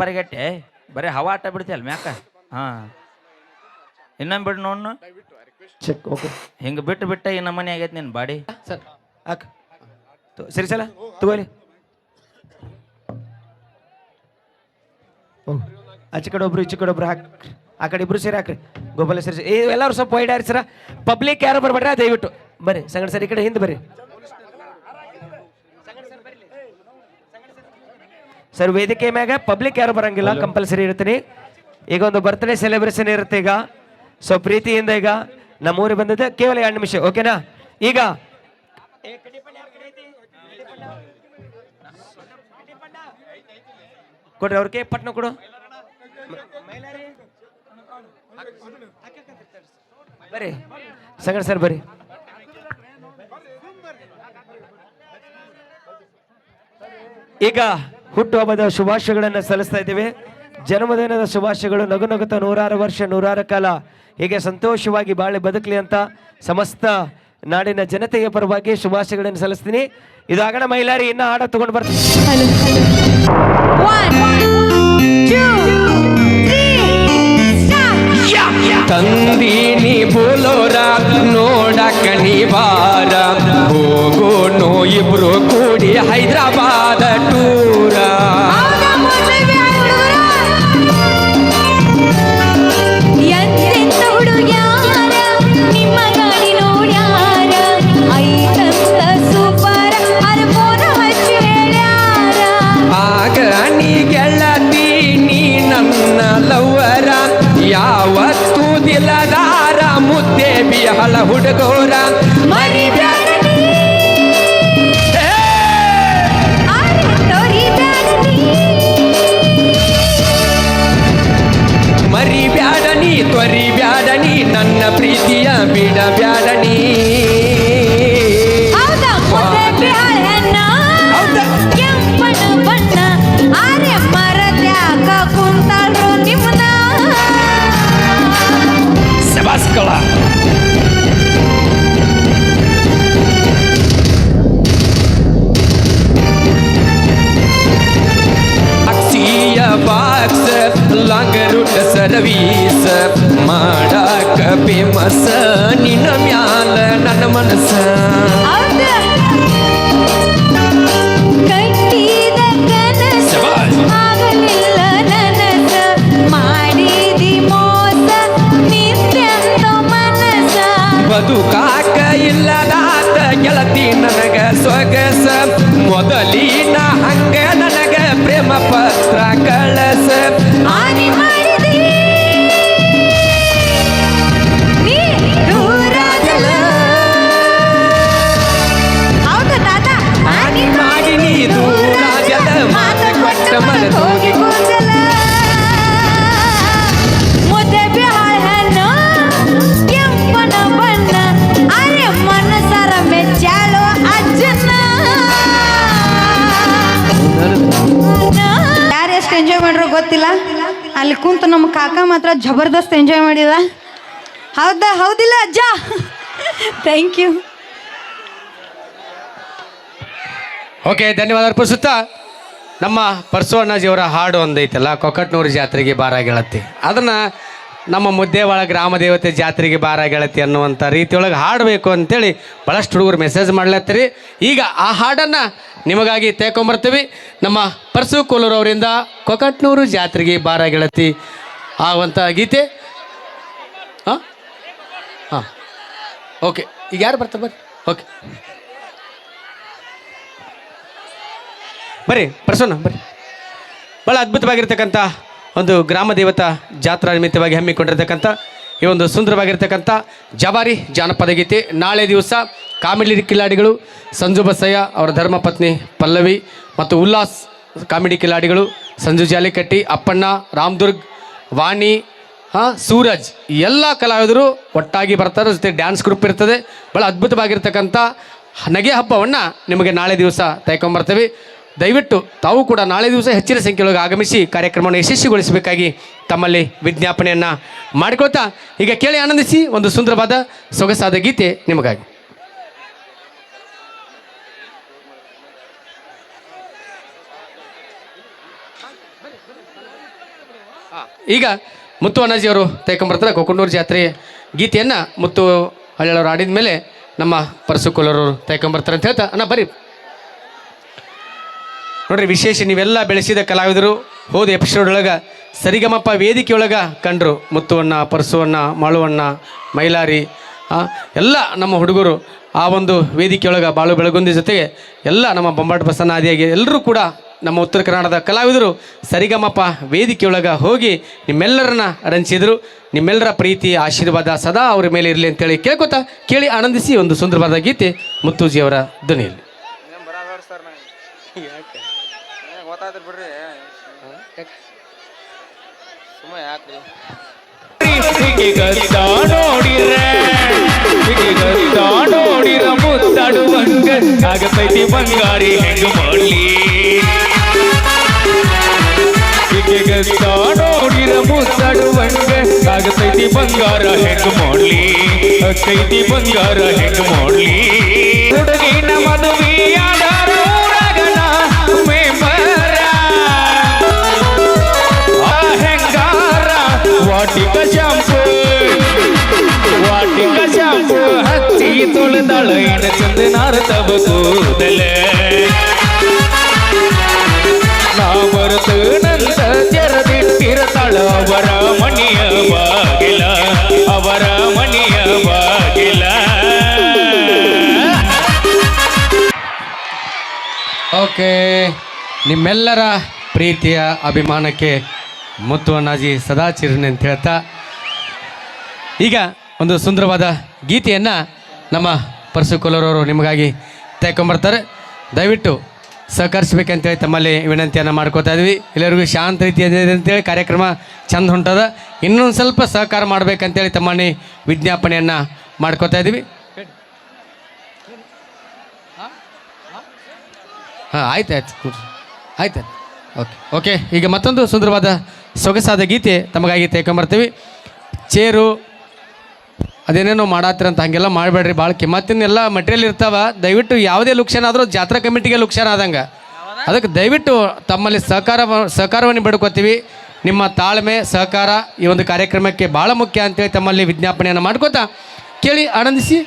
ಪರಿಗೆಟ್ಟೆ ಬರೀ ಹವಾ ಆಟ ಬಿಡ್ತಿಯಲ್ಲ ಮ್ಯಾಕ? ಹಾಂ. ಇನ್ನೊಮ್ಮೆ ಬಿಡು ನೋಡ್ನು. ಚೆಕ್ ಓಕೆ ಹಿಂಗೆ ಬಿಟ್ಟು ಬಿಟ್ಟ ಈ ಮನೆ ಆಗೈತೆ ನಿನ್ನ ಬಾಡಿ. ಸರ್ ಹಾಕ. ಸರಿ ಸಲ ತಗೋಲಿ. ಆಚೆ ಕಡೆ ಒಬ್ರು ಈಚೆ ಕಡೆ ಒಬ್ರು ಹಾಕ್ರಿ ಆ ಕಡೆ ಇಬ್ರು ಸೇರಿ ಹಾಕ್ರಿ. ಗೋಪಾಲ ಸರಿ ಎಲ್ಲರೂ ಸ್ವಲ್ಪ ವೈಡ್ ಆರಿ ಸರ. ಪಬ್ಲಿಕ್ ಯಾರು ಬರ್ಬೇಡ್ರಿ? ದಯವಿಟ್ಟು. ಬರ್ರಿ ಸಂಗಡ ಸರ್ ಈ ಕಡೆ ಹಿಂದೆ ಬರ್ರಿ ಸರ್ ವೇದಿಕೆ ಮ್ಯಾಗ ಪಬ್ಲಿಕ್ ಯಾರು ಬರಂಗಿಲ್ಲ ಕಂಪಲ್ಸರಿ ಇರ್ತೀನಿ. ಈಗ ಒಂದು ಬರ್ತ್ಡೇ ಸೆಲೆಬ್ರೇಷನ್ ಇರುತ್ತೆ ಈಗ. ಸೊ ಪ್ರೀತಿಯಿಂದ ಈಗ ನಮ್ಮೂರಿಗೆ ಬಂದಿದ್ದೆ ಕೇವಲ ಎರಡು ನಿಮಿಷ ಓಕೆನಾ ಈಗ ಕೊಡ್ರಿ ಅವ್ರಿಗೆ ಪಟ್ನ ಕೊಡು. ಬರ್ರಿ ಸಂಗಡ ಸರ್ ಬರ್ರಿ. ಈಗ ಹುಟ್ಟುಹಬ್ಬದ ಶುಭಾಶಯಗಳನ್ನು ಸಲ್ಲಿಸ್ತಾ ಇದ್ದೀವಿ. ಜನ್ಮದಿನದ ಶುಭಾಶಯಗಳು ನಗು ನಗುತ್ತ ನೂರಾರು ವರ್ಷ ನೂರಾರು ಕಾಲ ಹೀಗೆ ಸಂತೋಷವಾಗಿ ಬಾಳೆ ಬದುಕಲಿ ಅಂತ ಸಮಸ್ತ ನಾಡಿನ ಜನತೆಯ ಪರವಾಗಿ ಶುಭಾಶಯಗಳನ್ನು ಸಲ್ಲಿಸ್ತೀನಿ. ಇದಾಗಣ ಮಹಿಳಾರಿ ಇನ್ನ ಹಾಡ ತಗೊಂಡು ಬರ್ತೀನಿ. ತಂದೀನಿ ಬೋಲೋರ ನೋಡಕ ನೀ ಬಾರ. ಹೋಗೋನು ಇಬ್ರು ಕೂಡಿ ಹೈದರಾಬಾದ. ಸರ್ವೀಸ್ ಮಾಡಾಕ ಫೇಮಸ್ ನಿನ್ನ ಮ್ಯಾಲ ನನ್ನ ಮನಸ್ಸ. ಮಾತ್ರ ಜಬರ್ದಸ್ತ್ ಎಂಜಾಯ್ ಮಾಡಿದ. ಹೌದಾ? ಹೌದಿಲ್ಲ ಅಜ್ಜ? ಥ್ಯಾಂಕ್ ಯು ಓಕೆ ಧನ್ಯವಾದ ಅರ್ಪಿಸುತ್ತಾ. ನಮ್ಮ ಪರಸುವಣ್ಣಜಿಯವರ ಹಾಡು ಒಂದೈತಲ್ಲ ಕೊಕ್ಕಟ್ನೂರು ಜಾತ್ರೆಗೆ ಬಾರ ಗೆಳತಿ. ಅದನ್ನು ನಮ್ಮ ಮುದ್ದೇವಾಳ ಗ್ರಾಮ ದೇವತೆ ಜಾತ್ರೆಗೆ ಬಾರ ಗೆಳತಿ ಅನ್ನುವಂಥ ರೀತಿಯೊಳಗೆ ಹಾಡಬೇಕು ಅಂತೇಳಿ ಭಾಳಷ್ಟು ಹುಡುಗರು ಮೆಸೇಜ್ ಮಾಡ್ಲತ್ತೀರಿ. ಈಗ ಆ ಹಾಡನ್ನು ನಿಮಗಾಗಿ ತೇಕೊಂಬರ್ತೀವಿ. ನಮ್ಮ ಪರಸು ಕೋಲೂರು ಅವರಿಂದ ಕೊಕ್ಕಟ್ನೂರು ಜಾತ್ರೆಗೆ ಬಾರ ಆಗುವಂಥ ಗೀತೆ? ಹಾಂ? ಹಾಂ. ಓಕೆ ಈಗ ಯಾರು ಬರ್ತಾರೆ ಬರ್ರಿ ಓಕೆ ಬರ್ರಿ, ಪ್ರಸನ್ನ ಬರ್ರಿ. ಭಾಳ ಅದ್ಭುತವಾಗಿರ್ತಕ್ಕಂಥ ಒಂದು ಗ್ರಾಮ ದೇವತಾ ಜಾತ್ರಾ ನಿಮಿತ್ತವಾಗಿ ಹಮ್ಮಿಕೊಂಡಿರ್ತಕ್ಕಂಥ ಈ ಒಂದು ಸುಂದರವಾಗಿರ್ತಕ್ಕಂಥ ಜವಾರಿ ಜಾನಪದ ಗೀತೆ. ನಾಳೆ ದಿವಸ ಕಾಮಿಡಿ ಕಿಲಾಡಿಗಳು ಸಂಜು ಬಸಯ್ಯ ಅವರ ಧರ್ಮಪತ್ನಿ ಪಲ್ಲವಿ ಮತ್ತು ಉಲ್ಲಾಸ್ ಕಾಮಿಡಿ ಕಿಲಾಡಿಗಳು ಸಂಜು ಜಾಲಿಕಟ್ಟಿ, ಅಪ್ಪಣ್ಣ, ರಾಮದುರ್ಗ್ ವಾಣಿ, ಹಾಂ, ಸೂರಜ್ ಎಲ್ಲ ಕಲಾವಿದರು ಒಟ್ಟಾಗಿ ಬರ್ತಾರೆ, ಜೊತೆ ಡ್ಯಾನ್ಸ್ ಗ್ರೂಪ್ ಇರ್ತದೆ. ಭಾಳ ಅದ್ಭುತವಾಗಿರ್ತಕ್ಕಂಥ ನಗೆ ಹಬ್ಬವನ್ನು ನಿಮಗೆ ನಾಳೆ ದಿವಸ ತೈಕೊಂಬರ್ತೇವೆ ದಯವಿಟ್ಟು ತಾವು ಕೂಡ ನಾಳೆ ದಿವಸ ಹೆಚ್ಚಿನ ಸಂಖ್ಯೆಯೊಳಗೆ ಆಗಮಿಸಿ ಕಾರ್ಯಕ್ರಮವನ್ನು ಯಶಸ್ವಿಗೊಳಿಸಬೇಕಾಗಿ ತಮ್ಮಲ್ಲಿ ವಿಜ್ಞಾಪನೆಯನ್ನು ಮಾಡಿಕೊಳ್ತಾ, ಈಗ ಕೇಳಿ ಆನಂದಿಸಿ ಒಂದು ಸುಂದರವಾದ ಸೊಗಸಾದ ಗೀತೆ ನಿಮಗಾಗಿ. ಈಗ ಮುತ್ತು ಅಣ್ಣಾಜಿಯವರು ಅವರು ತೆಗೆಕೊಂಬರ್ತಾರೆ ಕೊಕ್ಕಂಡೂರು ಜಾತ್ರೆ ಗೀತೆಯನ್ನು ಮುತ್ತು ಹಳ್ಳಿಯವರು ಆಡಿದ ಮೇಲೆ ನಮ್ಮ ಪರಸು ಕೊಲ್ಲೂರವರು ತೆಗೆಕೊಂಬರ್ತಾರೆ ಅಂತ ಹೇಳ್ತಾ ಅಣ್ಣ ಬರೀ ನೋಡ್ರಿ, ವಿಶೇಷ ನೀವೆಲ್ಲ ಬೆಳೆಸಿದ ಕಲಾವಿದರು ಹೋದ ಎಪಿಸೋಡ್ ಒಳಗೆ ಸರಿಗಮಪ್ಪ ವೇದಿಕೆ ಒಳಗೆ ಕಂಡ್ರು ಮುತ್ತುವಣ್ಣ, ಪರಸುವಣ್ಣ, ಮಾಳುವಣ್ಣ, ಮೈಲಾರಿ ಎಲ್ಲ ನಮ್ಮ ಹುಡುಗರು ಆ ಒಂದು ವೇದಿಕೆಯೊಳಗೆ ಬಾಳು ಬೆಳಗುಂದಿ ಜೊತೆಗೆ ಎಲ್ಲ ನಮ್ಮ ಬೊಂಬಾಟ ಬಸನ್ನ ಆದಿಯಾಗಿ ಎಲ್ಲರೂ ಕೂಡ ನಮ್ಮ ಉತ್ತರ ಕನ್ನಡದ ಕಲಾವಿದರು ಸರಿಗಮಪ ವೇದಿಕೆಯೊಳಗೆ ಹೋಗಿ ನಿಮ್ಮೆಲ್ಲರನ್ನ ರಂಚಿದರು ನಿಮ್ಮೆಲ್ಲರ ಪ್ರೀತಿ, ಆಶೀರ್ವಾದ ಸದಾ ಅವರ ಮೇಲೆ ಇರಲಿ ಅಂತೇಳಿ ಕೇಳ್ಕೊತಾ ಕೇಳಿ ಆನಂದಿಸಿ ಒಂದು ಸುಂದರವಾದ ಗೀತೆ ಮುತ್ತೂಜಿಯವರ ಧ್ವನಿಯಲ್ಲಿ. ಗದ್ದ ನೋಡಿರ ಮುತ್ತಾಡುವಂಗ ಆಗತೈತಿ ಬಂಗಾರಿ ಹೆಂಗ ಮಾಡಲಿ? ನೋಡಿರ ಮುತ್ತಾಡುವಂಗ ಆಗತೈತಿ ಬಂಗಾರ ಹೆಂಗ ಮಾಡಲಿ? ಅಕ್ಕೈತಿ ಬಂಗಾರ ಹೆಂಗ ಮಾಡ್ಲಿ? ಹುಡುಗಿನ ಹಚ್ಚಿ ತೊಳೆದಾಳ, ಏನ ಚಂದನಾರ ತವ ಕೂದಲ. ನಾ ಬರ್ತನಂತ ಜರದಿಟ್ಟಿರತಾಳ ಅವರ ಮಣಿಯ ಬಾಗಿಲ, ಅವರ ಮಣಿಯ ಬಾಗಿಲ. ಓಕೆ, ನಿಮ್ಮೆಲ್ಲರ ಪ್ರೀತಿಯ ಅಭಿಮಾನಕ್ಕೆ ಮುತ್ತು ಅಣ್ಣಾಜಿ ಸದಾ ಚಿರನೆ ಅಂತ ಹೇಳ್ತಾ, ಈಗ ಒಂದು ಸುಂದರವಾದ ಗೀತೆಯನ್ನು ನಮ್ಮ ಪರಸು ಕೊಲ್ಲೂರವರು ನಿಮಗಾಗಿ ತೆಕ್ಕೊಂಬರ್ತಾರೆ. ದಯವಿಟ್ಟು ಸಹಕರಿಸ್ಬೇಕಂತೇಳಿ ತಮ್ಮಲ್ಲಿ ವಿನಂತಿಯನ್ನು ಮಾಡ್ಕೋತಾ ಇದ್ವಿ. ಎಲ್ಲರಿಗೂ ಶಾಂತ ರೀತಿಯಲ್ಲಿ ಅಂತೇಳಿ ಕಾರ್ಯಕ್ರಮ ಚಂದ ಹೊಂಟದ. ಇನ್ನೊಂದು ಸ್ವಲ್ಪ ಸಹಕಾರ ಮಾಡಬೇಕಂತೇಳಿ ತಮ್ಮಲ್ಲಿ ವಿಜ್ಞಾಪನೆಯನ್ನು ಮಾಡ್ಕೋತಾ ಇದ್ವಿ. ಹಾಂ, ಆಯ್ತು ಆಯ್ತು ಆಯ್ತು ಆಯ್ತು. ಓಕೆ. ಓಕೆ, ಈಗ ಮತ್ತೊಂದು ಸುಂದರವಾದ ಸೊಗಸಾದ ಗೀತೆ ತಮಗಾಗಿ ತೆಗೆಕೊಂಬರ್ತೀವಿ ಚೇರು ಅದೇನೇನೋ ಮಾಡತ್ತೀರಂತ ಹಂಗೆಲ್ಲ ಮಾಡಬೇಡ್ರಿ ಭಾಳ ಕಿಮ್ಮತ್ತಿನೆಲ್ಲ ಮಟೀರಿಯಲ್ ಇರ್ತಾವ. ದಯವಿಟ್ಟು ಯಾವುದೇ ಲುಕ್ಷನ್ ಆದರೂ ಜಾತ್ರಾ ಕಮಿಟಿಗೆ ಲುಕ್ಷನ್ ಆದಂಗೆ. ಅದಕ್ಕೆ ದಯವಿಟ್ಟು ತಮ್ಮಲ್ಲಿ ಸಹಕಾರ ಸಹಕಾರವನ್ನು ಬೇಡ್ಕೋತೀವಿ. ನಿಮ್ಮ ತಾಳ್ಮೆ, ಸಹಕಾರ ಈ ಒಂದು ಕಾರ್ಯಕ್ರಮಕ್ಕೆ ಭಾಳ ಮುಖ್ಯ ಅಂತೇಳಿ ತಮ್ಮಲ್ಲಿ ವಿಜ್ಞಾಪನೆಯನ್ನು ಮಾಡ್ಕೋತಾ ಕೇಳಿ ಆನಂದಿಸಿ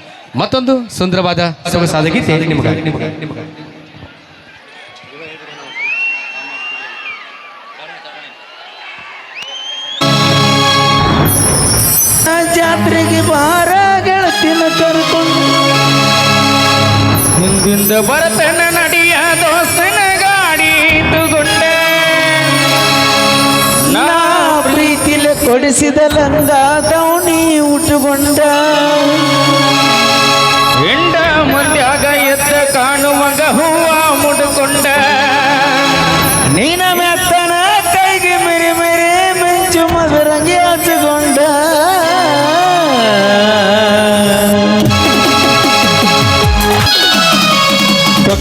ಮತ್ತೊಂದು ಸುಂದರವಾದ ಸೊಗಸಾದ ನಿಮಗೆ ನಿಮಗೆ ನಿಮಗೆ ಜಾತ್ರೆಗೆ ಬಾರ ಗೆಳತಿನ ಕರ್ಕೊಂಡು. ಹಿಂದಿಂದ ಬರತನ ನಡಿಯ ದೋಸ್ತನ ಗಾಡಿ ತಗೊಂಡೆ ನಾ ಪ್ರೀತಿಲೆ ಕೊಡಿಸಿದ ಲಂಗ ದೌಣಿ ಉಟ್ಟುಕೊಂಡ.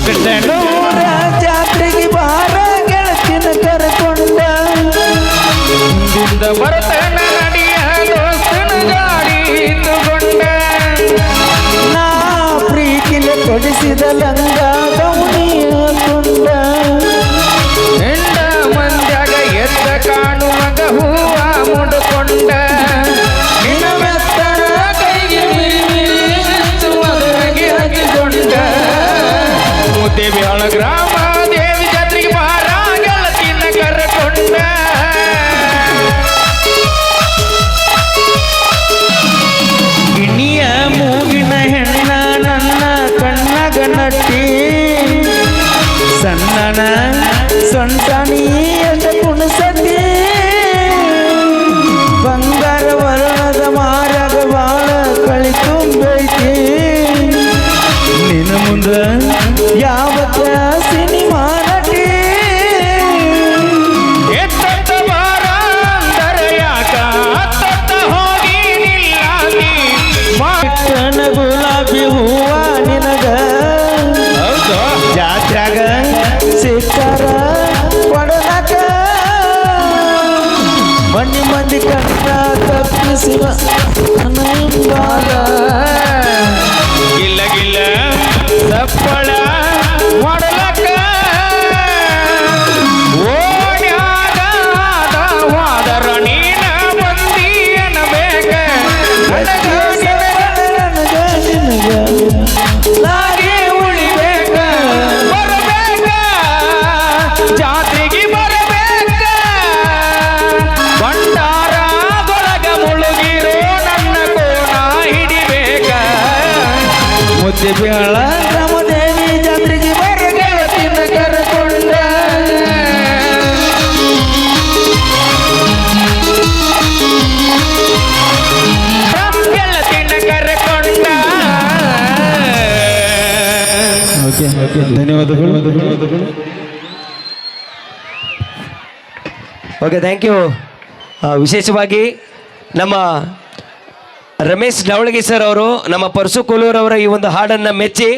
ಕೊಕ್ಕಟನೂರ ಮುದ್ದೇವಿ ಹಳ ಸಿಕ್ಕಾರ ಕೊಡಲಕ ಬನ್ನಿ ಮಂದಿ ಕಣ್ಣ ತಪ್ಪಿಸಿವ ನನ್ನಂಗಾಲ. ಮುದ್ದೇಬೇಳ ರಾಮದೇವಿ ಜಾತ್ರೆಗೆ ಬರಗಳ ತಿನ್ನ ಕರಕೊಂಡ ಗೆಳ ತಿನ್ನ ಕರಕೊಂಡ ಓಕೆ ಓಕೆ. ಧನ್ಯವಾದಗಳು. ಓಕೆ ಥ್ಯಾಂಕ್ ಯು ವಿಶೇಷವಾಗಿ ನಮ್ಮ ರಮೇಶ್ ಡವಳಗಿ ಸರ್ ಅವರು, ನಮ್ಮ ಪರಸು ಅವರ ಈ ಒಂದು ಹಾಡನ್ನು ಮೆಚ್ಚಿ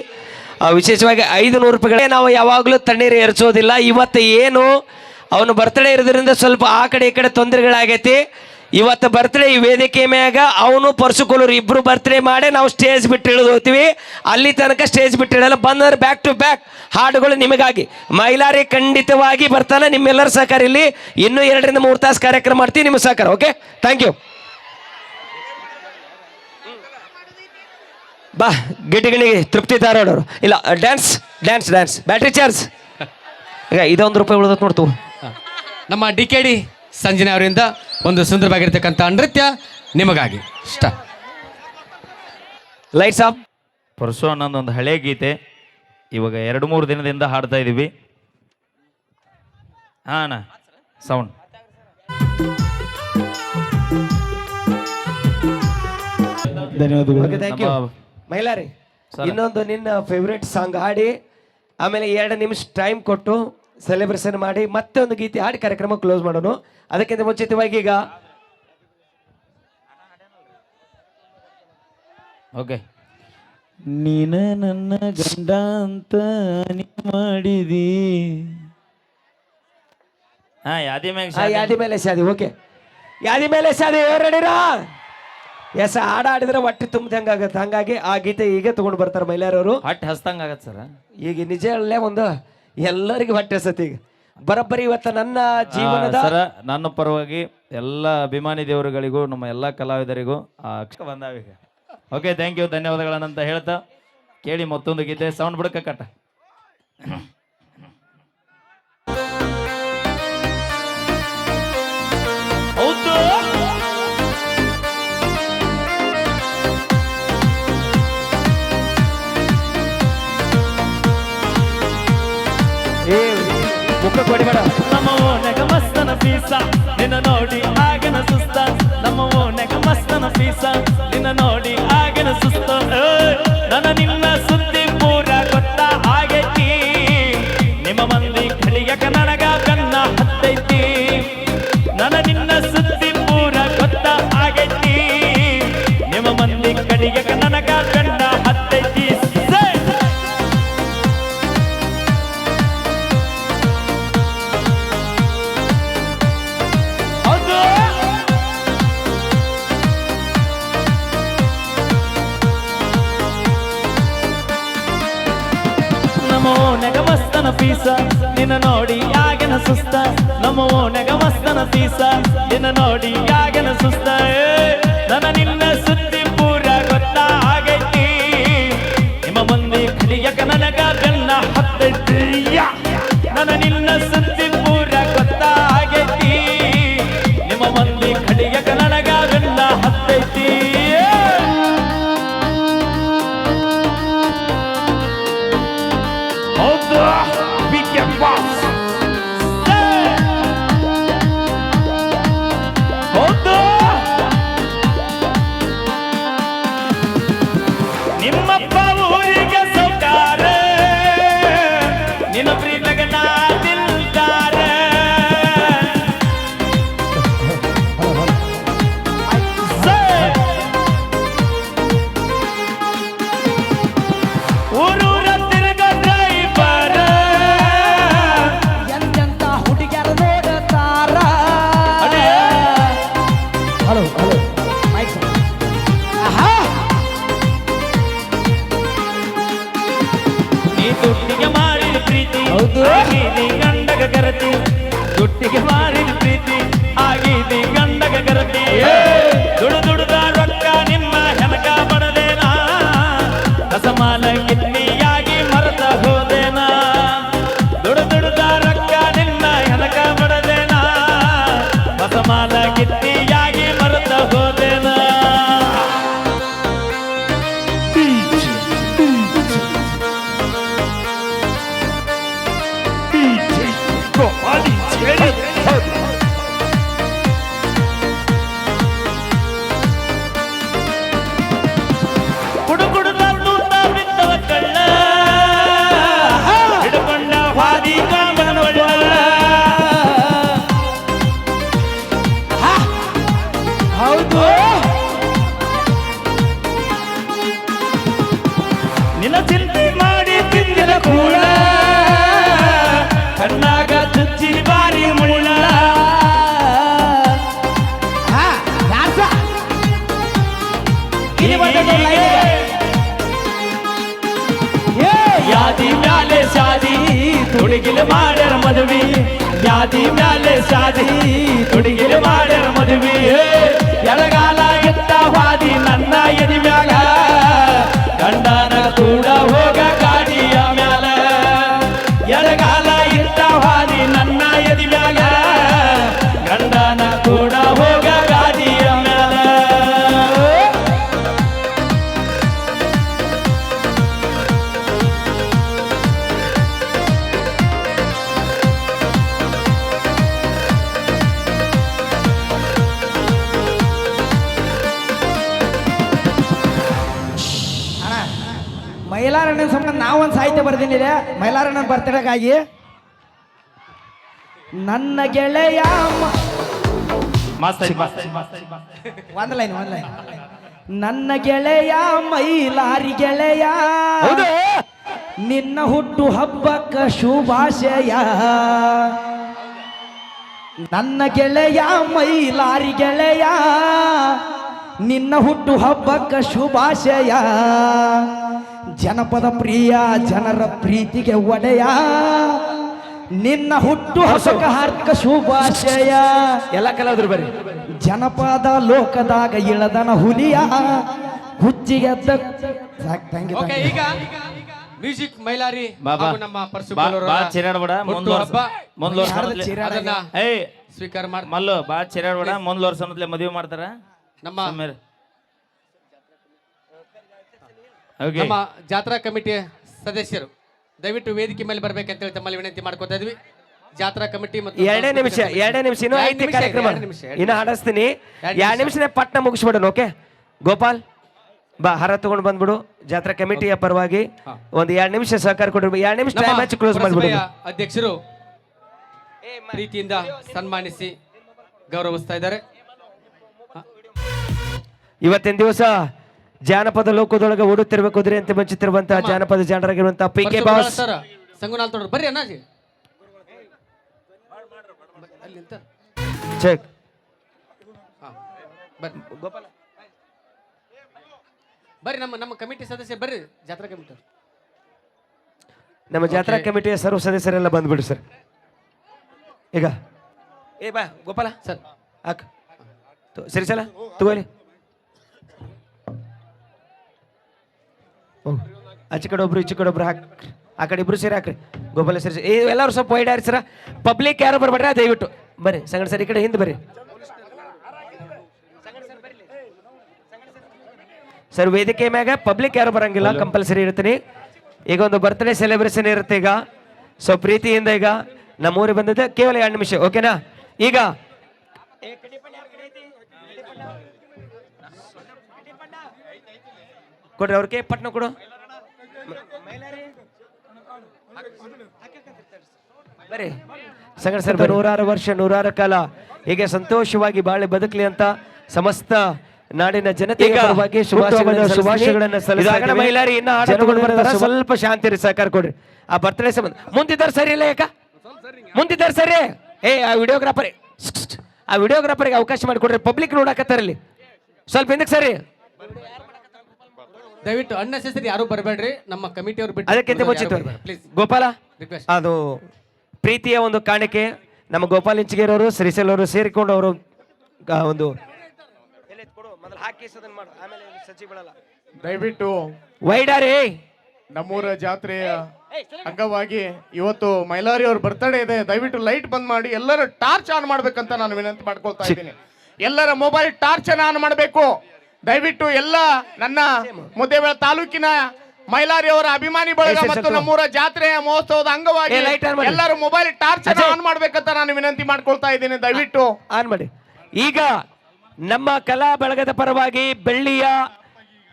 ವಿಶೇಷವಾಗಿ ಐದು ನೂರು ರೂಪಾಯಿಗಳೇ ನಾವು ಯಾವಾಗಲೂ ತಣ್ಣೀರು ಎರಚೋದಿಲ್ಲ ಇವತ್ತು ಏನು, ಅವನು ಬರ್ತಡೇ ಇರೋದ್ರಿಂದ ಸ್ವಲ್ಪ ಆ ಕಡೆ ಈ ಕಡೆ ತೊಂದರೆಗಳಾಗೈತಿ. ಇವತ್ತು ಬರ್ತಡೇ ಈ ವೇದಿಕೆ ಮ್ಯಾಗ ಅವನು ಪರಸು ಕೋಲೂರ್ ಇಬ್ಬರು ಬರ್ತಡೇ ಮಾಡಿ ನಾವು ಸ್ಟೇಜ್ ಬಿಟ್ಟು ಇಳಿದು ಹೋಗ್ತೀವಿ. ಅಲ್ಲಿ ತನಕ ಸ್ಟೇಜ್ ಬಿಟ್ಟು ಇಳಲ್ಲ. ಬಂದ್ರೆ ಬ್ಯಾಕ್ ಟು ಬ್ಯಾಕ್ ಹಾಡುಗಳು ನಿಮಗಾಗಿ. ಮೈಲಾರಿ ಖಂಡಿತವಾಗಿ ಬರ್ತಾನೆ. ನಿಮ್ಮೆಲ್ಲರ ಸಹಕಾರ ಇಲ್ಲಿ ಇನ್ನೂ ಎರಡರಿಂದ ಮೂರು ತಾಸು ಕಾರ್ಯಕ್ರಮ ಮಾಡ್ತೀವಿ. ನಿಮ್ಮ ಸಹಕಾರ. ಓಕೆ ಥ್ಯಾಂಕ್ ಯು ಬಾ ಗಿಟಿಗಿಣಿಗೆ ತೃಪ್ತಿ ತಾರೋಡವರು ಇಲ್ಲ dance dance dance battery charge ಈಗ ಇದೊಂದು ರೂಪಾಯಿ ಉಳ್ದತ್ ನೋಡ್ತು ನಮ್ಮ ಡಿ ಕೆ ಡಿ ಸಂಜನೆ ಅವರಿಂದ ಒಂದು ಸುಂದರವಾಗಿರ್ತಕ್ಕಂಥ ನೃತ್ಯ ನಿಮಗಾಗಿ. ಇಷ್ಟ ಲೈಟ್ಸ್ ಆಫ್ ಪರಶು ಅನ್ನೋದು ಒಂದು ಹಳೆ ಗೀತೆ. ಇವಾಗ ಎರಡು ಮೂರು ದಿನದಿಂದ ಹಾಡ್ತಾ ಇದ್ದೀವಿ ಹಾಂ ಸೌಂಡ್ ಧನ್ಯವಾದಗಳು. ಮೈಲಾರಿ ಇನ್ನೊಂದು ನಿನ್ನ ಫೇವ್ರೇಟ್ ಸಾಂಗ್ ಹಾಡಿ ಆಮೇಲೆ ಎರಡು ನಿಮಿಷ ಟೈಮ್ ಕೊಟ್ಟು ಸೆಲೆಬ್ರೇಷನ್ ಮಾಡಿ ಮತ್ತೆ ಒಂದು ಗೀತೆ ಹಾಡಿ ಕಾರ್ಯಕ್ರಮ ಕ್ಲೋಸ್ ಮಾಡೋಣ ಅದಕ್ಕಿಂತ ಮುಂಚಿತವಾಗಿ ಈಗ ಓಕೆ ನೀನ ನನ್ನ ಗಂಡ ಅಂತ ನೀ ಮಾಡಿದಿ. ಹಾ ಯಾದಿ ಮೇಲೆ ಯಾದಿ ಮೇಲೆ ಶಾದಿ ಓಕೆ ಯಾದಿ ಮೇಲೆ ಶಾದಿ ರೆಡಿರಾ ಎಸ್ ಹಾಡು ಆಡಿದ್ರೆ ಹೊಟ್ಟೆ ತುಂಬದಂಗ ಆಗತ್ತೆ. ಹಂಗಾಗಿ ಆ ಗೀತೆ ಈಗ ತಗೊಂಡು ಬರ್ತಾರೆ ಮಹಿಳೆಯರವರು. ಹೊಟ್ಟೆ ಹಸ್ದಂಗೆ ಆಗತ್ತೆ ಸರ್. ಈಗ ನಿಜ ಅಲ್ಲೇ ಒಂದು ಎಲ್ಲರಿಗೂ ಹೊಟ್ಟೆ ಸತಿ ಈಗ. ಬರೋಬ್ಬರಿ ಇವತ್ತು ನನ್ನ ಜೀವನದ ಸರ್ ನನ್ನ ಪರವಾಗಿ ಎಲ್ಲ ಅಭಿಮಾನಿ ದೇವರುಗಳಿಗೂ ನಮ್ಮ ಎಲ್ಲ ಕಲಾವಿದರಿಗೂ ಆ ಅಕ್ಷ ಬಂದಾವೀಗ ಓಕೆ ಥ್ಯಾಂಕ್ ಯು ಧನ್ಯವಾದಗಳನ್ನಂತ ಹೇಳ್ತಾ ಕೇಳಿ ಮತ್ತೊಂದು ಗೀತೆ ಸೌಂಡ್ ಬಿಡಕ ಕಟ್ಟ. ಮುಖ ಕೊಡಿಬೇಡ. ನಮ್ಮ ಓನೆಗ ಮಸ್ತನ ಪೀಸ. ನಿನ್ನ ನೋಡಿ ಆಗನ ಸುಸ್ತ. ನಮ್ಮ ಓನೆಗ ಮಸ್ತನ ಪೀಸ. ನಿನ್ನ ನೋಡಿ ಆಗನ ಸುಸ್ತ. ನಮ್ಮ ಓನೆಗ ಮಸ್ತನ ಪೀಸ ನಿನ್ನ ನೋಡಿ ಯಾಗನ ಸುಸ್ತ? ನನ್ನ ನಿನ್ನ ಸುದ್ದಿ ಪೂರ ಗೊತ್ತ ಆಗೈತಿ. ನಿಮ್ಮ ಮಂದಿ ಕಲಿಯಕ ನನಗ ಬೆನ್ನ ಹತ್ತೈತಿ. ನನ್ನ ನಿನ್ನ ಸುದ್ದಿ ಮದುವೆ. ಯಾದಿ ಮ್ಯಾಲೆ ಶಾದಿ. ತುಡಿಗಿಲೆ ಮಾಡ್ಯಾರ ಮದುವೆ. ಬರ್ತಡೇಗಾಗಿ ನನ್ನ ಗೆಳೆಯ. ಒಂದ್ ಲೈನ್ ಒಂದ್ ಲೈನ್. ನನ್ನ ಗೆಳೆಯ ಮೈಲಾರಿ ಗೆಳೆಯ ನಿನ್ನ ಹುಟ್ಟು ಹಬ್ಬಕ್ಕ ಶುಭಾಶಯ. ನನ್ನ ಗೆಳೆಯ ಮೈಲಾರಿ ಗೆಳೆಯ ನಿನ್ನ ಹುಟ್ಟು ಹಬ್ಬಕ್ಕ ಶುಭಾಶಯ. ಜನಪದ ಪ್ರಿಯ ಜನರ ಪ್ರೀತಿಗೆ ಒಡೆಯ. ನಿನ್ನ ಹುಟ್ಟು ಹಸುಕ ಹಾರ್ಕ ಶುಭಾಶಯ. ಎಲ್ಲ ಕಲಾದ್ರು ಬರ್ರಿ. ಜನಪದ ಲೋಕದಾಗ ಇಳದನ ಹುಲಿಯ. ಹುಚ್ಚಿಗೆ ಓಕೆ ಈಗ ಮ್ಯೂಸಿಕ್ ಮೈಲಾರಿ. ನಮ್ಮ ಮೊದ್ಲೇ- ಸ್ವೀಕಾರ ಮಾಡಿ ಮಲ್ಲು ಬಾ ಚಿರಾಡ್ಬೇಡ ವರ್ಷ ಮೊದ್ಲೇ ಮದುವೆ ಮಾಡ್ತಾರ. ನಮ್ಮ ನಮ್ಮ ಜಾತ್ರಾ ಕಮಿಟಿಯ ಸದಸ್ಯರು ದಯವಿಟ್ಟು ವೇದಿಕೆ ಮೇಲೆ ಬರ್ಬೇಕಂತ ಹೇಳಿ ತಮ್ಮಲ್ಲಿ ವಿನಂತಿ ಮಾಡ್ಕೊತಾ ಇದ್ವಿ. ಜಾತ್ರಾ ಕಮಿಟಿ ಮತ್ತು ಎರಡೇ ನಿಮಿಷ ಎರಡೇ ನಿಮಿಷ ಇನ್ನೂ ಎರಡ್ ಐತಿ ನಿಮಿಷ, ಕಾರ್ಯಕ್ರಮ. ಎರಡ್ ನಿಮಿಷ, ಎರಡ್ ಇನ್ನು. ಹಾಡಿಸ್ತೀನಿ ಎರಡ್ ಎರಡು ನಿಮಿಷನೇ ಪಟ್ನ ಮುಗಿಸ್ಬಿಡೋಣ ಓಕೆ? ಗೋಪಾಲ್ ಬಾ ಹರ ತಗೊಂಡು ಬಂದ್ಬಿಡು. ಜಾತ್ರಾ ಕಮಿಟಿಯ ಪರವಾಗಿ ಒಂದು ಎರಡು ನಿಮಿಷ ಸಹಕಾರ ಕೊಡ್ರಿ. ಎರಡು ನಿಮಿಷ ಟೈಮ್ ಹಚ್ಚಿ ಕ್ಲೋಸ್ ಮಾಡ್ಬಿಡು. ಪುರಸಭೆಯ ಅಧ್ಯಕ್ಷರು ಪ್ರೀತಿಯಿಂದ ಸನ್ಮಾನಿಸಿ ಗೌರವಿಸ್ತಾ ಇದ್ದಾರೆ. ಇವತ್ತಿನ ದಿವಸ ಜಾನಪದ ಲೋಕದೊಳಗೆ ಓಡುತ್ತಿರುವ ಕುದುರೆ ಅಂತ ಮೆಚ್ಚುತ್ತಿರುವಂತಹ ಜಾನಪದ ಜಾಣರಾಗಿರುವಂತಹ ಪಿ ಕೆ ಬಾಸ್. ಸರ್ ಸಂಗುನಾಲ್ ತೋಡ್ರು ಬರ್ರಿ ಅಣ್ಣಾಜಿ. ಅಲ್ಲಿ ನಿಂತ ಚೆಕ್ ಹಾ, ಬರ್ರಿ. ಬರ್ರಿ ನಮ್ಮ ನಮ್ಮ ಕಮಿಟಿ ಸದಸ್ಯೆ ಬರ್ರಿ ಜಾತ್ರಾ ಕಮಿಟಿ ನಮ್ಮ ಜಾತ್ರಾ ಕಮಿಟಿಯ ಸರ್ವ ಸದಸ್ಯರೆಲ್ಲ ಬಂದ್ಬಿಡು ಸರ್. ಈಗ. ಏ ಬಾ ಗೋಪಾಲ. ಸರ್. ಹಾಕ್. ತು- ಸರಿ ಸಲ ತಗೋಲಿ ಹ್ಞೂ ಆಚೆ ಕಡೆ ಒಬ್ರು ಈಚೆ ಕಡೆ ಒಬ್ರು ಹಾಕ್ರಿ ಆ ಕಡೆ ಇಬ್ರು ಸೇರಿ ಹಾಕ್ರಿ. ಗೋಪಾಲ ಸರಿ ಏ ಎಲ್ಲರೂ ಸ್ವಲ್ಪ ವೈಡ್ ಆರಿ ಸರ. ಪಬ್ಲಿಕ್ ಯಾರು ಬರ್ಬೇಡ್ರಿ ದಯವಿಟ್ಟು. ಬರ್ರಿ ಸಂಗಡ ಸರ್ ಈ ಕಡೆ ಹಿಂದೆ ಬರ್ರಿ. ಸರ್ ವೇದಿಕೆ ಮ್ಯಾಗ ಪಬ್ಲಿಕ್ ಯಾರು ಬರಂಗಿಲ್ಲ ಕಂಪಲ್ಸರಿ ಇರ್ತೀನಿ. ಈಗ ಒಂದು ಬರ್ತ್ಡೇ ಸೆಲೆಬ್ರೇಷನ್ ಇರುತ್ತೆ ಈಗ. ಸೊ ಪ್ರೀತಿಯಿಂದ ಈಗ ನಮ್ಮೂರಿಗೆ ಬಂದಿದ್ದೆ ಕೇವಲ ಎರಡು ನಿಮಿಷ ಓಕೆನಾ ಈಗ ಕೊಡ್ರಿ ಅವ್ರಿಗೆ ಪಟ್ನ ಕೊಡು. ಬರೀ ಸಂಗಡ ಸರ್ ನೂರಾರು ವರ್ಷ ನೂರಾರು ಕಾಲ ಹೀಗೆ ಸಂತೋಷವಾಗಿ ಬಾಳೆ ಬದುಕಲಿ ಅಂತ ಸಮಸ್ತ ನಾಡಿನ ಜನತೆ ಶುಭಾಶಯಗಳನ್ನ ಸ್ವಲ್ಪ ಶಾಂತಿ ರೀ ಸಹಕಾರ ಕೊಡ್ರಿ. ಆ ಬರ್ತಡೇ ಸಂಬಂಧ. ಮುಂದಿದ್ದಾರೆ ಸರಿ ಇಲ್ಲ ಯಾಕ? ಮುಂದಿದ್ದಾರೆ ಸರಿ. ಏ ಆ ವಿಡಿಯೋಗ್ರಾಫರ್ ಆ ವಿಡಿಯೋಗ್ರಾಫರ್ಗೆ ಅವಕಾಶ ಮಾಡಿಕೊಡ್ರಿ. ಪಬ್ಲಿಕ್ ನೋಡಕತ್ತಾರಲ್ಲಿ ಸ್ವಲ್ಪ ಹಿಂದಕ್ಕೆ ಸರಿ. ದಯವಿಟ್ಟು ಅನ್ನೆಸೆಸರಿ ಯಾರು ಬರಬೇಡ್ರಿ. ನಮ್ಮ ಕಮಿಟಿಯವ್ರು ಬಿಟ್ಟು ಅದಕ್ಕಿಂತ ಪ್ಲೀಸ್ ಗೋಪಾಲ ರಿಕ್ವೆಸ್ಟ್ ಅದು ಪ್ರೀತಿಯ ಒಂದು ಕಾಣಿಕೆ. ನಮ್ಮ ಗೋಪಾಲ್ ಇಂಚಿಗೇರವರು ಶ್ರೀಶೈಲ್ ಅವರು ಸೇರಿಕೊಂಡು ಅವರು ಒಂದು ದಯವಿಟ್ಟು ವೈಡಾರಿ! ನಮ್ಮೂರ ಜಾತ್ರೆಯ ಅಂಗವಾಗಿ ಇವತ್ತು ಮೈಲಾರಿ ಅವ್ರ ಬರ್ತಡೇ ಇದೆ. ದಯವಿಟ್ಟು ಲೈಟ್ ಬಂದ್ ಮಾಡಿ ಎಲ್ಲರೂ ಟಾರ್ಚ್ ಆನ್ ಮಾಡ್ಬೇಕಂತ ನಾನು ವಿನಂತಿ ಮಾಡ್ಕೊಳ್ತಾ ಇದ್ದೀನಿ. ಎಲ್ಲರ ಮೊಬೈಲ್ ಟಾರ್ಚ್ ಅನ್ನ ಆನ್ ಮಾಡಬೇಕು. ದಯವಿಟ್ಟು ಎಲ್ಲ ನನ್ನ ಮುದ್ದೇಬೇಳ ತಾಲೂಕಿನ ಮೈಲಾರಿ ಅವರ ಅಭಿಮಾನಿ ಬಳಗ ಮತ್ತು ನಮ್ಮೂರ ಜಾತ್ರೆಯ ಮಹೋತ್ಸವದ ಅಂಗವಾಗಿ. ಎಲ್ಲರೂ ಮೊಬೈಲ್ ಟಾರ್ಚ್. ಆನ್ ಮಾಡ್ಬೇಕಂತ ನಾನು ವಿನಂತಿ ಮಾಡ್ಕೊಳ್ತಾ ಇದ್ದೀನಿ ದಯವಿಟ್ಟು ಆನ್ ಮಾಡಿ ಈಗ ನಮ್ಮ ಕಲಾ ಬಳಗದ ಪರವಾಗಿ ಬೆಳ್ಳಿಯ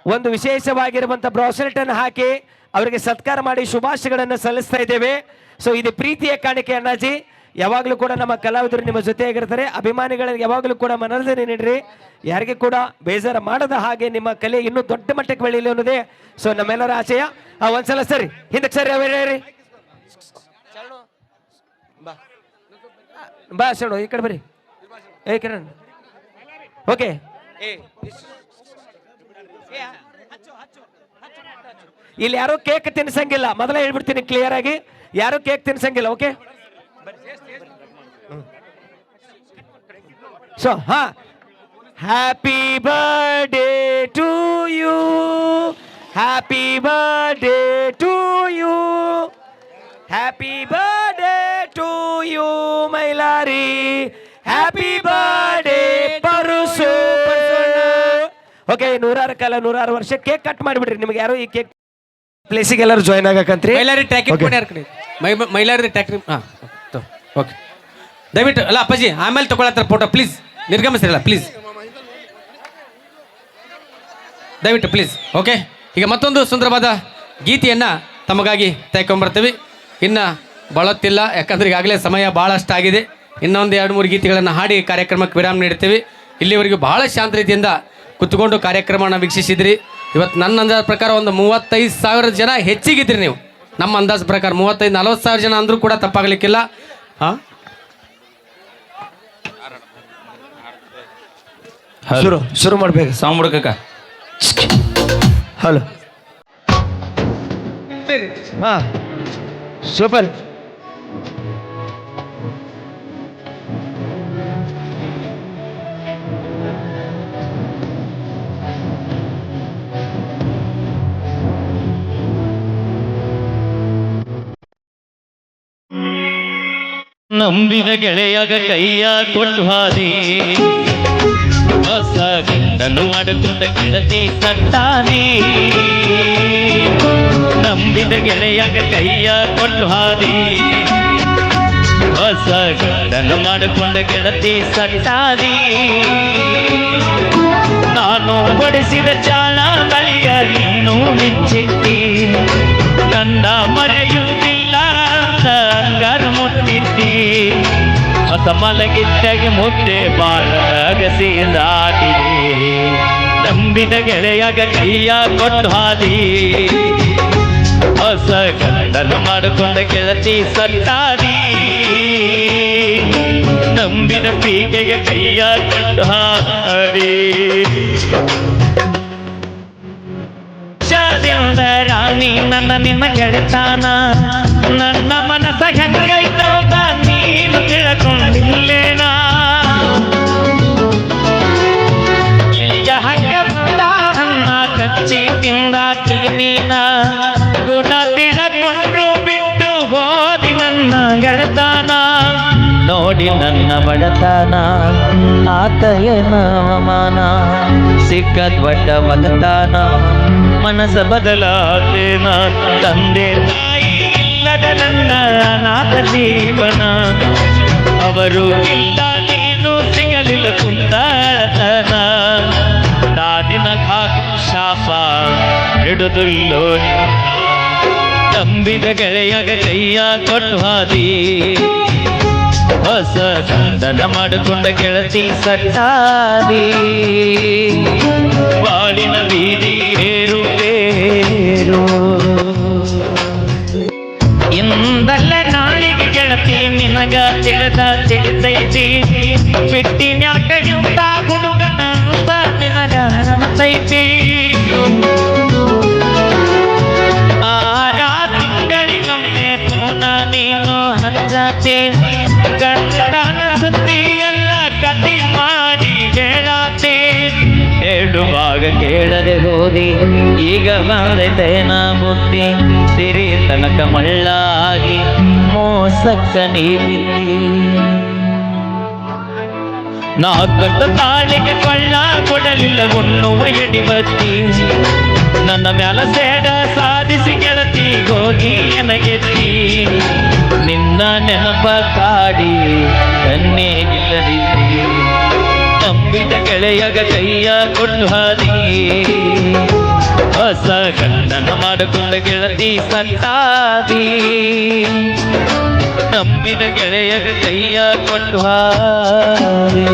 ಒಂದು ವಿಶೇಷವಾಗಿರುವಂತಹ ಬ್ರಾಸ್ಲೆಟ್ ಅನ್ನು ಹಾಕಿ ಅವರಿಗೆ ಸತ್ಕಾರ ಮಾಡಿ ಶುಭಾಶಯಗಳನ್ನು ಸಲ್ಲಿಸ್ತಾ ಇದ್ದೇವೆ ಸೊ ಇದು ಪ್ರೀತಿಯ ಕಾಣಿಕೆ ಅಣ್ಣಾಜಿ ಯಾವಾಗಲೂ ಕೂಡ ನಮ್ಮ ಕಲಾವಿದರು ನಿಮ್ಮ ಜೊತೆಯಾಗಿರ್ತಾರೆ. ಅಭಿಮಾನಿಗಳಿಗೆ ಯಾವಾಗಲೂ ಕೂಡ ಮನರಂಜನೆ ನೀಡ್ರಿ. ಯಾರಿಗೆ ಕೂಡ ಬೇಜಾರ ಮಾಡದ ಹಾಗೆ ನಿಮ್ಮ ಕಲೆ ಇನ್ನೂ ದೊಡ್ಡ ಮಟ್ಟಕ್ಕೆ ಬೆಳೀಲಿ ಅನ್ನೋದೇ ಸೊ ನಮ್ಮೆಲ್ಲರ ಆಶಯ. ಆ, ಒಂದ್ಸಲ ಸರಿ ಹಿಂದಕ್ಕೆ ಸರಿ ಅವೇರಿ ಬಾ. ಶರಣು ಈ ಕಡೆ ಬರ್ರಿ ಏ ಕಿರಣ್. ಓಕೆ. ಇಲ್ಲಿ ಯಾರು ಕೇಕ್ ತಿನ್ಸಂಗಿಲ್ಲ. ಮೊದಲೇ ಹೇಳ್ಬಿಡ್ತೀನಿ ಕ್ಲಿಯರ್ ಆಗಿ. ಯಾರು ಕೇಕ್ ತಿನ್ಸಂಗಿಲ್ಲ ಓಕೆ? ಸೊ ಹಾ. Happy birthday to you happy birthday to you happy birthday to you Mailari happy birthday ಪರುಸು okay ನೂರಾರು ಕಾಲ ನೂರಾರು ವರ್ಷ ಕೇಕ್ ಕಟ್ ಮಾಡಿಬಿಡ್ರಿ. ನಿಮ್ಗೆ ಯಾರು ಈ ಕೇಕ್ ಪ್ಲೇಸಿಗೆ ಎಲ್ಲರೂ ಜಾಯ್ನ್ ಆಗಕಂತ್ರಿ ಮೈಲಾರಿ ಮೈ ಮೈಲಾರಿ ಟ್ರ್ಯಾಕಿಂಗ್ ಹಾಂ. ಓಕೆ ದಯವಿಟ್ಟು, ಅಲ್ಲ, ಅಪ್ಪಾಜಿ, ಆಮೇಲೆ ತಗೊಳತ್ತಾರ ಫೋಟೋ ಪ್ಲೀಸ್ ನಿರ್ಗಮಿಸಿರಲ್ಲ ಪ್ಲೀಸ್ ದಯವಿಟ್ಟು ಪ್ಲೀಸ್ ಓಕೆ ಈಗ ಮತ್ತೊಂದು ಸುಂದರವಾದ ಗೀತೆಯನ್ನು ತಮಗಾಗಿ ತೆಗೆಕೊಂಬರ್ತೀವಿ ಇನ್ನು ಬಳತ್ತಿಲ್ಲ, ಯಾಕಂದ್ರೆ ಈಗಾಗಲೇ ಸಮಯ ಭಾಳಷ್ಟಾಗಿದೆ ಇನ್ನೊಂದು ಎರಡು ಮೂರು ಗೀತೆಗಳನ್ನು ಹಾಡಿ ಕಾರ್ಯಕ್ರಮಕ್ಕೆ ವಿರಾಮ ನೀಡ್ತೀವಿ. ಇಲ್ಲಿವರೆಗೂ ಭಾಳ ಶಾಂತ ರೀತಿಯಿಂದ ಕುತ್ಕೊಂಡು ಕಾರ್ಯಕ್ರಮವನ್ನು ವೀಕ್ಷಿಸಿದ್ರಿ. ಇವತ್ತು ನನ್ನ ಅಂದಾಜು ಪ್ರಕಾರ ಒಂದು ಮೂವತ್ತೈದು ಸಾವಿರ ಜನ ಹೆಚ್ಚಿಗಿದ್ರಿ ನೀವು. ನಮ್ಮ ಅಂದಾಜು ಪ್ರಕಾರ ಮೂವತ್ತೈದು, ನಲವತ್ತು ಸಾವಿರ ಜನ ಅಂದರೂ ಕೂಡ ತಪ್ಪಾಗಲಿಕ್ಕಿಲ್ಲ. ಶುರು ಶುರು ಮಾಡ್ಬೇಕು. ಸಾಂಗ್ ಹುಡುಕಕ್ಕ ಹಲೋ ಹಾ. ಸೂಪರ್. ನಂಬಿದ ಗೆಳೆಯಾಗ ಕೈಯ ಕೊಟ್ಟು ಹಾದಿ. ಹೊಸ ಗಂಡನು ಮಾಡುತ್ತಿದ್ದ ಗೆಳತಿ ಸತ್ತಾನೆ. ನಂಬಿದ ಗೆಳೆಯಾಗ ಕೈಯ ಕೊಟ್ಟು ಹಾದಿ. ಹೊಸ ಗಂಡನು ಮಾಡಿಕೊಂಡ ಗೆಳತಿ ಸಟ್ಟಾದಿ ನಾನು ಬಡಿಸಿದ ಚಾಳ ಬಳಿಯ ನೀನು ಮಿಂಚಿಟ್ಟಿ ನನ್ನ ಮರೆಯುವುದಿಲ್ಲ ಹೊಸ ಮಲಗಿದ್ದಾಗೆ ಮುದ್ದೆ ಬಾಳಗಸಿದಾಟಿದೆ ನಂಬಿದ ಗೆಳೆಯಾಗ ಕೈಯ ಕೊಟ್ಟು ಹಾದಿ ಹೊಸ ಗಂಡನ್ನು ಮಾಡಿಕೊಂಡ ಗೆಳತಿ ಸತ್ತಾದಿ ನಂಬಿದ ಪೀಕೆಗೆ ಕೈಯ ಕೊಟ್ಟು ಶಾದಿಂದ ರಾಣಿ, ನನ್ನ ನಿನ್ನ ಗೆಳೆತಾನ. ನನ್ನ ಮನಸ್ಸ ಹೆಂಗೈತೋ ತಿಳ್ಕೊಂಡಿಲ್ಲೇನಾ ನಿಜ ಹಂಗ ಬಂದ ಅನ್ನ ಕಚ್ಚಿ ತಿಂದಾಕಿ ನೀನ ಗುಣ ತಿಳಕೊಂಡು ಬಿಟ್ಟು ಹೋದಿ ನನ್ನ ಗೆಳತಾನ ನೋಡಿ ನನ್ನ ಬಡತನ ಆತಯನ ಅವಮಾನ ಸಿಕ್ಕ ದೊಡ್ಡ ಮಗತಾನ ಮನಸ್ಸ ಬದಲಾದೇನ ತಂದೆ ತಾಯಿ ಇಲ್ಲದ ನನ್ನ ಅನಾಥ ಜೀವನ ಅವರು ತಾನೇನು ನೀನು ಸಿಗಲಿಲ್ಲ ಕುಂತಾಳತನ ತಾನಿನ ಕಾಕು ಶಾಪ ಹಿಡಿದುಲ್ಲೋ ನಂಬಿದ ಗೆಳೆಯ ಕೈಯ ಕೊಡುವಾದಿ ಹೊಸ ಚಂದನ ಮಾಡಿಕೊಂಡ ಗೆಳತಿ ಸಟ್ಟಾದಿ ಬಾಳಿನ ಬೀದಿ ಏರು ಬೇರು ಇಂದಲ್ಲ ಗೆಳತಿ ನಿನಗ ತಿಳಿದ ತಿಳಿತೈತಿ. ಬಿಟ್ಟಿನ್ಯಾಕ ಇಂತ ಹುಡುಗನ ನಿನಗ ಅನಸೈತಿ ಆರಾ ತಿಂಗಳಿಗೊಮ್ಮೆ ಪುನ ನೀನು ಹಂಜಾತಿ. ಗಂಡನ ಸುದ್ದಿ ಕತಿ ಮಾಡಿ ಹೇಳಾತಿ. ಹೇಳುವಾಗ ಕೇಳದೆ ಹೋದಿ, ಈಗ ಬಂದೈತೇನ ಬುದ್ಧಿ. ಸಿರಿ ತನಕ ಮಳ್ಳಾಗಿ ಮೋಸಕ್ಕ ನೀವಿಲ್ಲಿ ನಾ ತಾಳಿಗೆ ಕೊಳ್ಳ ಕೊಡಲಿಲ್ಲ, ಉಣ್ಣುವ ಎಡಿಬತ್ತಿ ನನ್ನ ಮ್ಯಾಲ ಸೇಡ ಸಾಧಿಸಿ ಗೆಳತಿ ಹೋಗಿ ನನಗೆತ್ತಿ ನಿನ್ನ ನೆನಪ ಕಾಡಿ ಕಣ್ಣೇಗಿಲ್ಲದಿದ್ದಿ ತಂಬಿದ ಗೆಳೆಯಗ ಕೈಯ ಕೊಟ್ಟು ಹೊಸ ಗಂಡನ ಮಾಡಿಕೊಂಡು ಗೆಳತಿ ಸತ್ತಾದಿ ನಮ್ಮಿನ ಗೆಳೆಯ ಕೈಯ ಕೊಟ್ಟು ಹಾದಿ